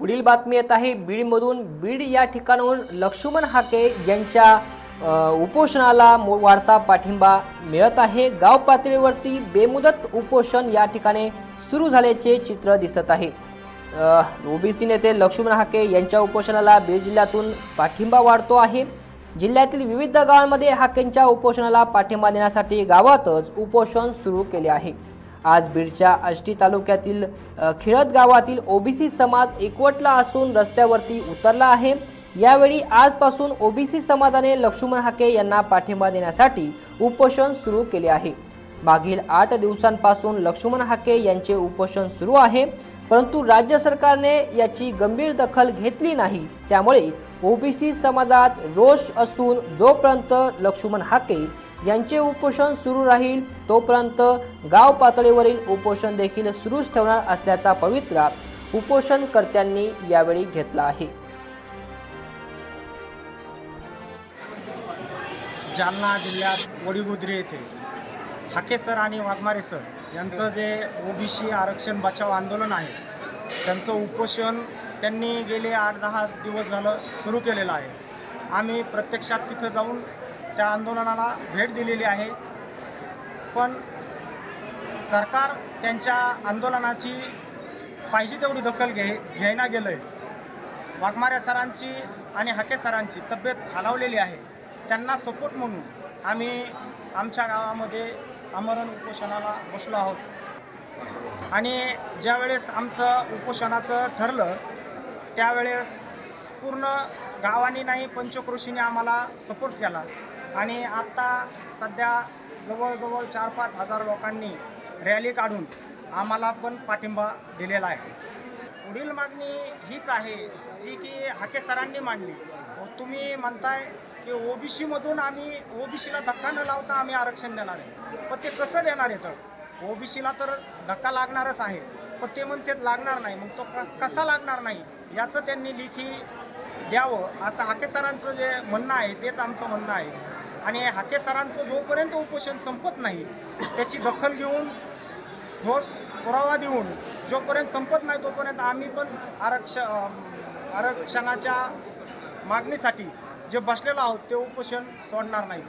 पुढील बातमी येत आहे. बीडमधून बीड या ठिकाणाहून लक्ष्मण हाके यांच्या उपोषणाला वाढता पाठिंबा मिळत आहे. गाव पातळीवरती बेमुदत उपोषण या ठिकाणी सुरू झाल्याचे चित्र दिसत आहे. ओबीसी नेते लक्ष्मण हाके यांच्या उपोषणाला बीड जिल्ह्यातून पाठिंबा वाढतो आहे. जिल्ह्यातील विविध गावांमध्ये हाकेंच्या उपोषणाला पाठिंबा देण्यासाठी गावातच उपोषण सुरू केले आहे. आज बीडच्या आष्टी तालुक्यातील खिळत गावातील ओबीसी समाज एकवटला असून रस्त्यावरती उतरला आहे. यावेळी आजपासून ओबीसी समाजाने लक्ष्मण हाके यांना पाठिंबा देण्यासाठी उपोषण सुरू केले आहे. मागील आठ दिवसांपासून लक्ष्मण हाके यांचे उपोषण सुरू आहे परंतु राज्य सरकारने याची गंभीर दखल घेतली नाही. त्यामुळे ओबीसी समाजात रोष असून जोपर्यंत लक्ष्मण हाके यांचे उपोषण सुरू राहील तोपर्यंत गाव पातळीवरील उपोषण देखील सुरूच ठेवणार असल्याचा पवित्रा उपोषणकर्त्यांनी यावेळी घेतला आहे. जालना जिल्ह्यात वडीगुद्री येथे हाके सर आणि वाघमारे सर यांचं जे ओबीसी आरक्षण बचाव आंदोलन आहे त्यांचं उपोषण त्यांनी गेले आठ दहा दिवस झालं सुरू केलेलं आहे. आम्ही प्रत्यक्षात तिथं जाऊन त्या आंदोलनाला भेट दिलेली आहे. पण सरकार त्यांच्या आंदोलनाची पाहिजे तेवढी दखल घे घ्यायना गेलं आहे वाघमारे सरांची आणि हाके सरांची तब्येत खालावलेली आहे. त्यांना सपोर्ट म्हणून आम्ही आमच्या गावामध्ये आमरण उपोषणाला बसलो आहोत. आणि ज्यावेळेस आमचं उपोषणाचं ठरलं त्यावेळेस पूर्ण गावाने नाही पंचक्रोशीने आम्हाला सपोर्ट केला. आणि आत्ता सध्या जवळजवळ चार पाच हजार लोकांनी रॅली काढून आम्हाला पण पाठिंबा दिलेला आहे. पुढील मागणी हीच आहे जी की हाके सरांनी मांडली. तुम्ही म्हणताय की ओबीसीमधून आम्ही ओबीसीला धक्का न लावता आम्ही आरक्षण देणार आहे. पण ते कसं देणार आहे तर? ओबीसीला तर धक्का लागणारच आहे पण ते म्हणतात लागणार नाही. मग तो क कसा लागणार नाही याचं त्यांनी लिखी द्यावं असं हाके सरांचं जे म्हणणं आहे तेच आमचं म्हणणं आहे. आणि हाके सरांचं जोपर्यंत उपोषण संपत नाही त्याची दखल घेऊन ठोस पुरावा देऊन जोपर्यंत संपत नाही तोपर्यंत आम्ही पण आरक्ष आरक्षणाच्या मागणीसाठी जे बसलेलो आहोत ते उपोषण सोडणार नाही.